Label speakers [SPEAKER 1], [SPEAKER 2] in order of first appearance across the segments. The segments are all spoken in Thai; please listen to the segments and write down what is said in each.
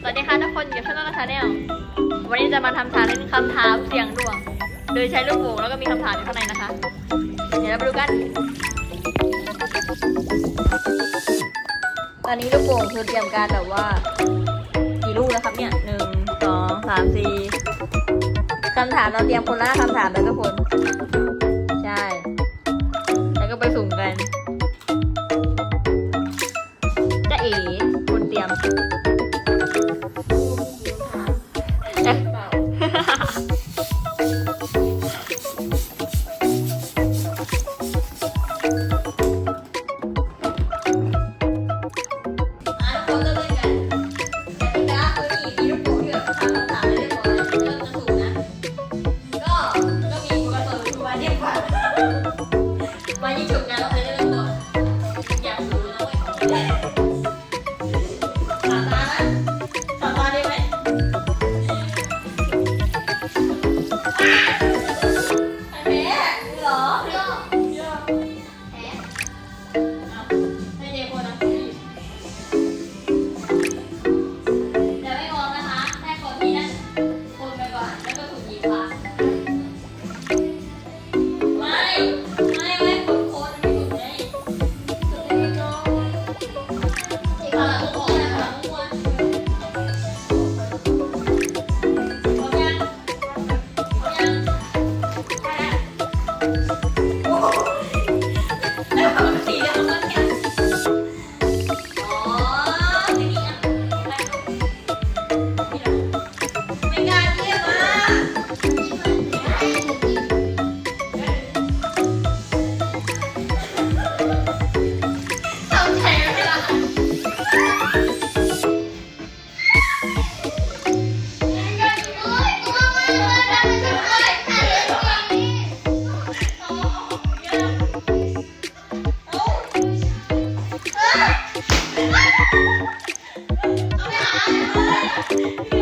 [SPEAKER 1] สวัสดีค่ะทุกคนอยู่ช่องกชาแนลวันนี้จะมาทำชาเล่นคำถามเสียงดวง โดยใช้ลูกโป่งแล้วก็มีคำถามอยู่ข้างในนะคะ เดี๋ยวเราดูกัน ตอนนี้ลูกโป่งคือเตรียมการแบบว่า กี่ลูกแล้วครับเนี่ยหนึ่งสองสามสี่คำถามเราเตรียมคนละคำถามเลยทุกคน Thank you.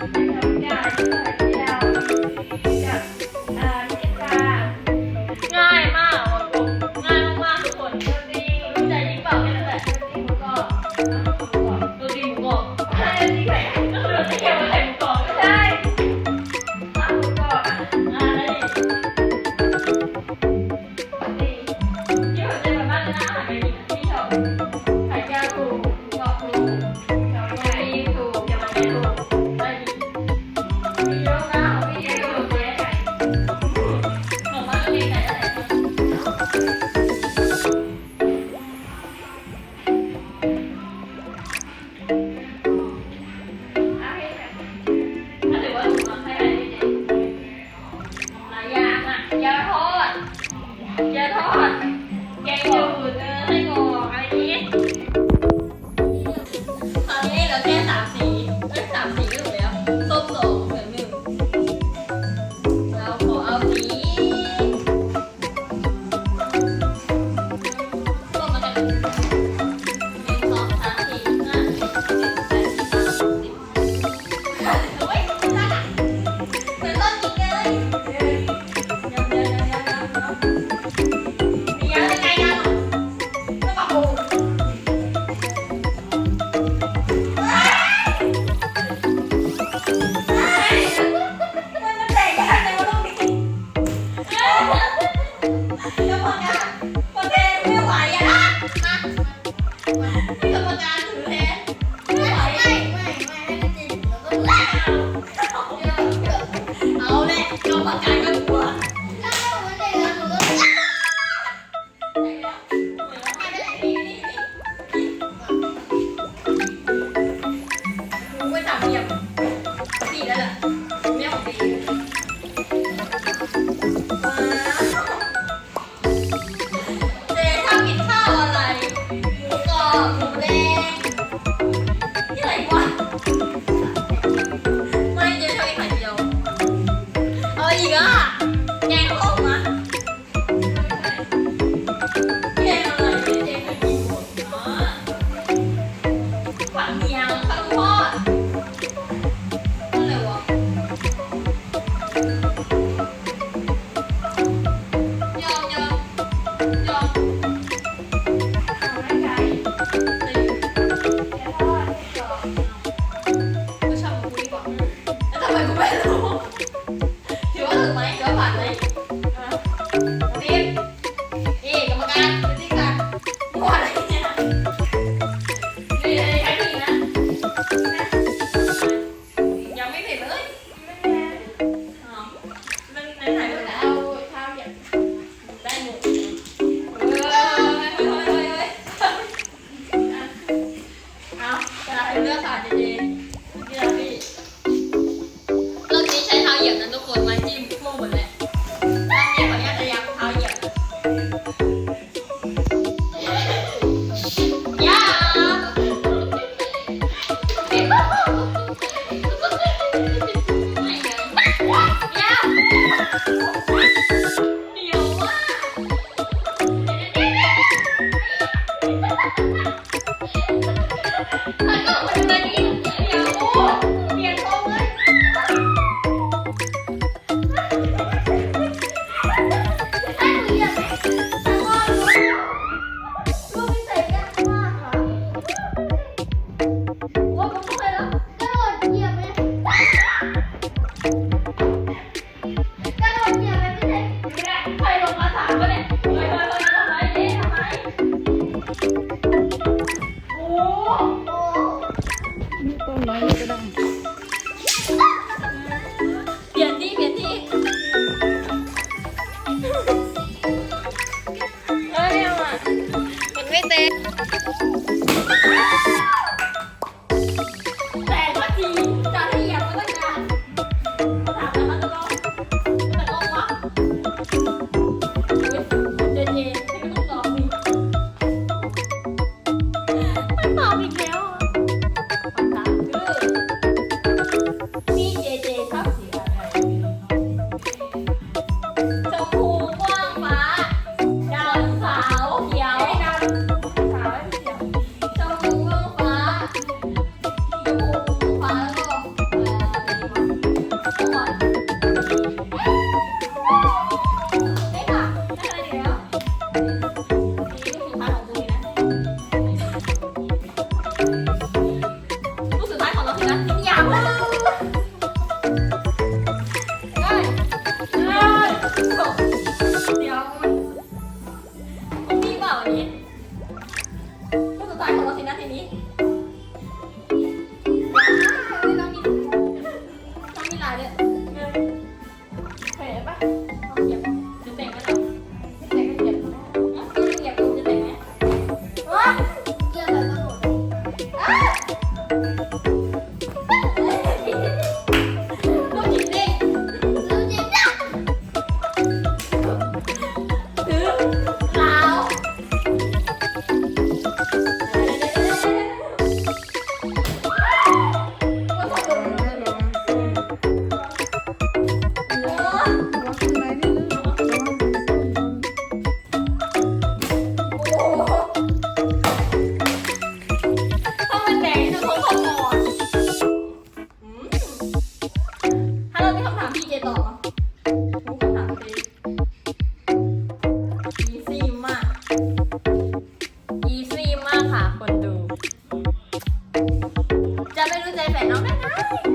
[SPEAKER 1] พี่
[SPEAKER 2] ช 一
[SPEAKER 1] 个。 สุ Bye.